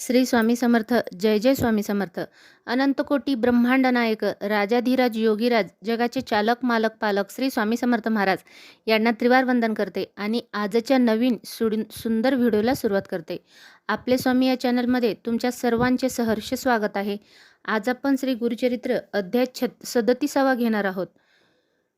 श्री स्वामी समर्थ जय जय स्वामी समर्थ. अनंतकोटी ब्रह्मांड नायक राजाधिराज योगीराज जगाचे चालक मालक पालक श्री स्वामी समर्थ महाराज यांना त्रिवार वंदन करते आणि आजच्या नवीन सुंदर व्हिडिओला सुरुवात करते. आपले स्वामी या चॅनलमध्ये तुमच्या सर्वांचे सहर्ष स्वागत आहे. आज आपण श्री गुरुचरित्र अध्याय छत सदतीसावा घेणार आहोत.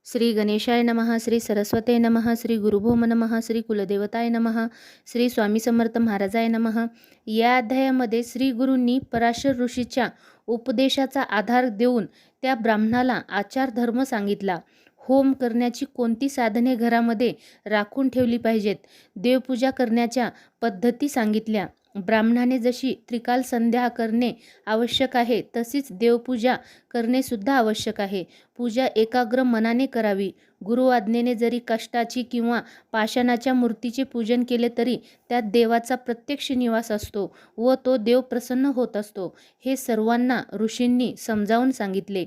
श्री गणेशाय नमः श्री सरस्वते नमः श्री गुरुभोम नमः श्री कुलदेवताय नमः श्री स्वामी समर्थ महाराजाय नमः. या अध्यायामध्ये श्री गुरूंनी पराशर ऋषीच्या उपदेशाचा आधार देऊन त्या ब्राह्मणाला आचार धर्म सांगितला. होम करण्याची कोणती साधने घरामध्ये राखून ठेवली पाहिजेत? देवपूजा करण्याच्या पद्धती सांगितल्या. ब्राह्मणाने जशी त्रिकाल संध्या करणे आवश्यक आहे तशीच देवपूजा करणे सुद्धा आवश्यक आहे. पूजा एकाग्र मनाने करावी. गुरुआज्ञेने जरी कष्टाची किंवा पाषाणाच्या मूर्तीचे पूजन केले तरी त्यात देवाचा प्रत्यक्ष निवास असतो व तो देव प्रसन्न होत असतो हे सर्वांना ऋषींनी समजावून सांगितले.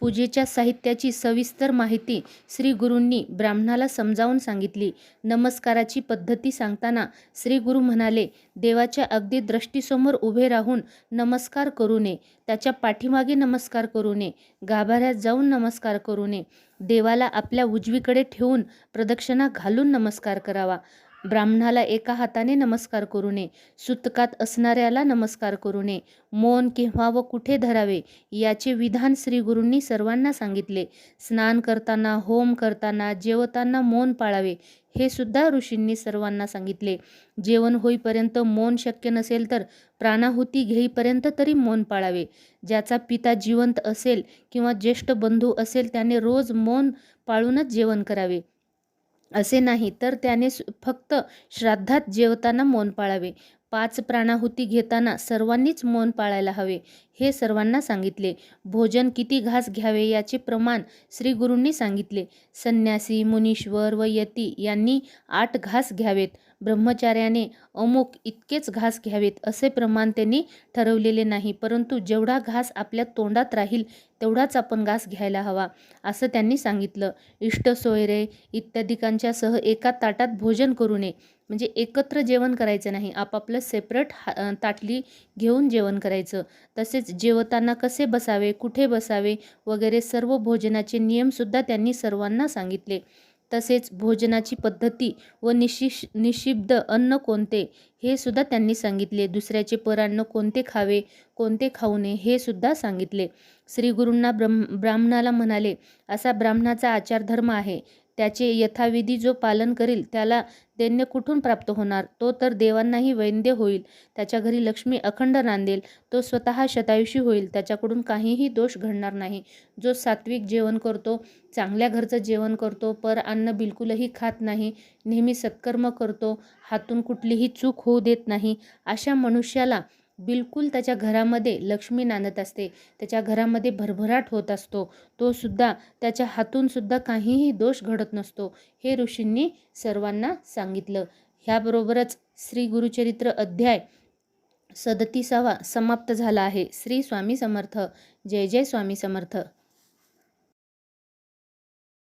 पूजेच्या साहित्याची सविस्तर माहिती श्री गुरूंनी ब्राह्मणाला समजावून सांगितली. नमस्काराची पद्धती सांगताना श्री गुरु म्हणाले देवाच्या अगदी दृष्टीसमोर उभे राहून नमस्कार करू नये. त्याच्या पाठीमागे नमस्कार करू नये. गाभाऱ्यात जाऊन नमस्कार करू नये. देवाला आपल्या उजवीकडे ठेवून प्रदक्षिणा घालून नमस्कार करावा. ब्राह्मणाला एका हाताने नमस्कार करू नये सुतकात असणाऱ्याला नमस्कार करू नये मौन केव्हा व कुठे धरावे याचे विधान श्री गुरूंनी सर्वांना सांगितले. स्नान करताना होम करताना जेवताना मौन पाळावे हे सुद्धा ऋषींनी सर्वांना सांगितले. जेवण होईपर्यंत मौन शक्य नसेल तर प्राणाहुती घेईपर्यंत तरी मौन पाळावे. ज्याचा पिता जिवंत असेल किंवा ज्येष्ठ बंधू असेल त्याने रोज मौन पाळूनच जेवण करावे. असे नाही तर त्याने फक्त श्राद्धात जेवताना मौन पाळावे. पाच प्राणाहुती घेताना सर्वांनीच मौन पाळायला हवे हे सर्वांना सांगितले. भोजन किती घास घ्यावे याचे प्रमाण श्रीगुरूंनी सांगितले. संन्यासी मुनीश्वर व यती यांनी आठ घास घ्यावेत. ब्रह्मचार्याने अमुक इतकेच घास घ्यावेत असे प्रमाण त्यांनी ठरवलेले नाही परंतु जेवढा घास आपल्या तोंडात राहील तेवढाच आपण घास घ्यायला हवा असं त्यांनी सांगितलं. इष्ट सोयरे इत्यादिकांच्या सह एका ताटात भोजन करू नये. म्हणजे एकत्र जेवण करायचं नाही. आपापलं सेपरेट हा ताटली घेऊन जेवण करायचं. तसेच जेवताना कसे बसावे कुठे बसावे वगैरे सर्व भोजनाचे नियमसुद्धा त्यांनी सर्वांना सांगितले. तसेच भोजनाची पद्धती व निशिश निशिब्ध अन्न कोणते हे सुद्धा त्यांनी सांगितले. दुसऱ्याचे परान्न कोणते खावे कोणते खाऊ नये हे सुद्धा सांगितले. श्री गुरूंना ब्रह्म ब्राह्मणाला म्हणाले असा ब्राह्मणाचा आचारधर्म आहे. त्याचे यथाविधी जो पालन करील त्याला दैन्य कुठून प्राप्त होणार? तो तर देवांनाही वैद्य होईल. त्याच्या घरी लक्ष्मी अखंड नांदेल. तो स्वतः शतायुषी होईल. त्याच्याकडून काहीही दोष घडणार नाही. जो सात्विक जेवण करतो चांगल्या घरचं जेवण करतो पर अन्न बिलकुलही खात नाही नेहमी सत्कर्म करतो हातून कुठलीही चूक होऊ देत नाही अशा मनुष्याला बिलकुल त्याच्या घरामध्ये लक्ष्मी नांदत असते. त्याच्या घरामध्ये भरभराट होत असतो. तो सुद्धा त्याच्या हातूनसुद्धा काहीही दोष घडत नसतो हे ऋषींनी सर्वांना सांगितलं. ह्याबरोबरच श्री गुरुचरित्र अध्याय सदतीसावा समाप्त झाला आहे. श्री स्वामी समर्थ. जय जय स्वामी समर्थ.